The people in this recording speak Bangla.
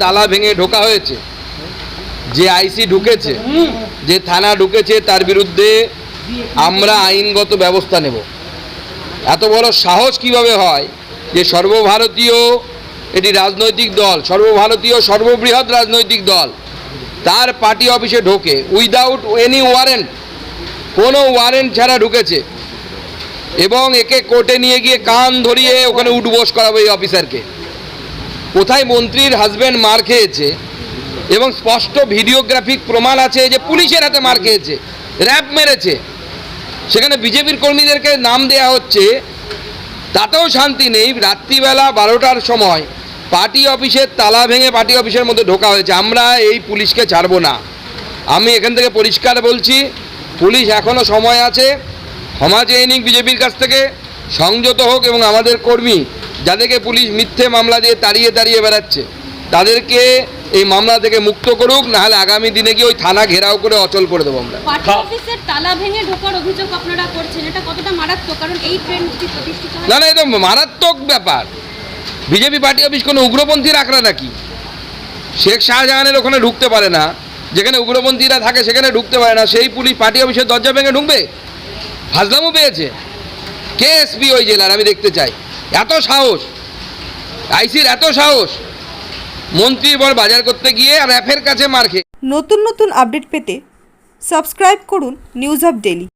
তালা ভেঙে ঢোকা হয়েছে। যে আইসি ঢুকেছে, যে থানা ঢুকেছে, তার বিরুদ্ধে আমরা আইনগত ব্যবস্থা নেব। এত বড় সাহস কীভাবে হয় যে সর্বভারতীয় এটি রাজনৈতিক দল, সর্বভারতীয় সর্ববৃহৎ রাজনৈতিক দল, তার পার্টি অফিসে ঢোকে উইদাউট এনি ওয়ারেন্ট কোনো ওয়ারেন্ট ছাড়া ঢুকেছে। এবং একে কোর্টে নিয়ে গিয়ে কান ধরিয়ে ওখানে উঠবোস করাবে এই অফিসারকে কোথায় মন্ত্রীর হাজব্যান্ড মার খেয়েছে এবং স্পষ্ট ভিডিওগ্রাফিক প্রমাণ আছে যে পুলিশের হাতে মার খেয়েছে র্যাব মেরেছে। সেখানে বিজেপির কর্মীদেরকে নাম দেয়া হচ্ছে, তাতেও শান্তি নেই। রাত্রিবেলা বারোটার সময় পার্টি অফিসের তালা ভেঙে পার্টি অফিসের মধ্যে ঢোকা হয়েছে। আমরা এই পুলিশকে ছাড়বো না। আমি এখান থেকে পরিষ্কার বলছি, পুলিশ এখনও সময় আছে। ক্ষমা চেয়ে নিক বিজেপির কাছ থেকে। সংযত হোক এবং আমাদের কর্মী যাদেরকে পুলিশ মিথ্যে মামলা দিয়ে তাড়িয়ে তাড়িয়ে বেড়াচ্ছে তাদেরকে এই মামলা থেকে মুক্ত করুক নাহলে আগামী দিনে গিয়ে ওই থানা ঘেরাও করে অচল করে দেবো আমরা। পার্টি অফিসের তালা ভেঙে ঢোকার অভিযোগ আপনারা করছেন এটা কতটা মারাত্মক? কারণ এই ট্রেন্ডটি প্রতিষ্ঠিত না না এটা মারাত্মক ব্যাপার। বিজেপি পার্টি অফিস কোনো উগ্রপন্থীর আঁকড়া নাকি? শেখ শাহজাহানের ওখানে ঢুকতে পারে না যেখানে উগ্রপন্থীরা থাকে সেখানে ঢুকতে পারে না সেই পুলিশ পার্টি অফিসের দরজা ভেঙে ঢুকবে? হাজলামও পেয়েছে। কে এসপি ওই জেলার? আমি দেখতে চাই। এত সাহস। আইসির এত সাহস। মন্ত্রীর বর বাজার করতে গিয়ে আর র্যাফের কাছে মার খেয়ে। নতুন নতুন আপডেট পেতে সাবস্ক্রাইব করুন নিউজ অফ ডেলি